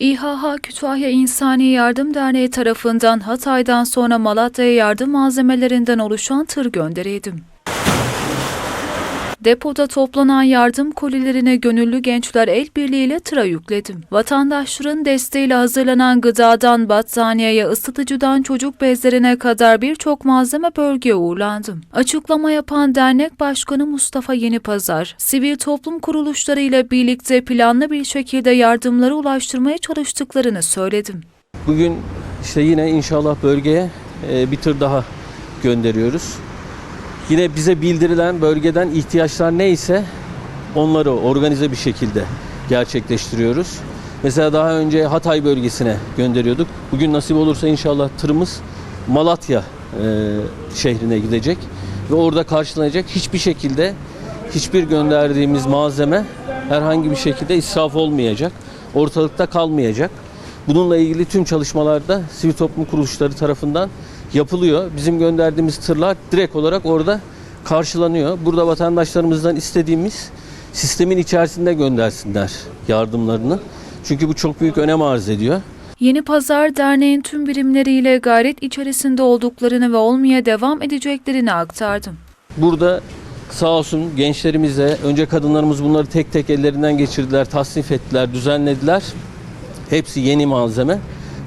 İHH Kütahya İnsani Yardım Derneği tarafından Hatay'dan sonra Malatya'ya yardım malzemelerinden oluşan tır gönderiydim. Depoda toplanan yardım kolilerine gönüllü gençler el birliğiyle tıra yükledim. Vatandaşların desteğiyle hazırlanan gıdadan battaniyeye, ısıtıcıdan çocuk bezlerine kadar birçok malzeme bölgeye uğurlandım. Açıklama yapan dernek başkanı Mustafa Yenipazar, sivil toplum kuruluşlarıyla birlikte planlı bir şekilde yardımları ulaştırmaya çalıştıklarını söyledim. Bugün işte yine inşallah bölgeye e, bir tır daha gönderiyoruz. Yine bize bildirilen bölgeden ihtiyaçlar neyse onları organize bir şekilde gerçekleştiriyoruz. Mesela daha önce Hatay bölgesine gönderiyorduk. Bugün nasip olursa inşallah tırımız Malatya e, şehrine gidecek ve orada karşılanacak hiçbir şekilde hiçbir gönderdiğimiz malzeme herhangi bir şekilde israf olmayacak. Ortalıkta kalmayacak. Bununla ilgili tüm çalışmalarda sivil toplum kuruluşları tarafından yapılıyor. Bizim gönderdiğimiz tırlar direkt olarak orada karşılanıyor. Burada vatandaşlarımızdan istediğimiz sistemin içerisinde göndersinler yardımlarını. Çünkü bu çok büyük önem arz ediyor. Yeni Pazar Derneği'nin tüm birimleriyle gayret içerisinde olduklarını ve olmaya devam edeceklerini aktardım. Burada sağ olsun gençlerimize, önce kadınlarımız bunları tek tek ellerinden geçirdiler, tasnif ettiler, düzenlediler. Hepsi yeni malzeme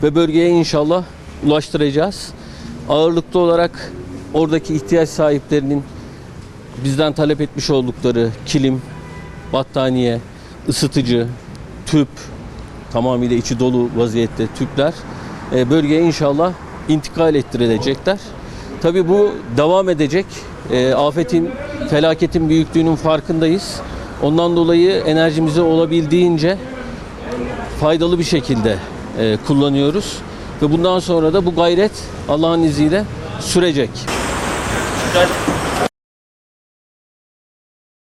ve bölgeye inşallah ulaştıracağız. Ağırlıklı olarak oradaki ihtiyaç sahiplerinin bizden talep etmiş oldukları kilim, battaniye, ısıtıcı, tüp, tamamıyla içi dolu vaziyette tüpler e, bölgeye inşallah intikal ettirilecekler. Tabii bu devam edecek. E, afetin, felaketin büyüklüğünün farkındayız. Ondan dolayı enerjimizi olabildiğince faydalı bir şekilde e, kullanıyoruz. Ve bundan sonra da bu gayret Allah'ın izniyle sürecek. Güzel.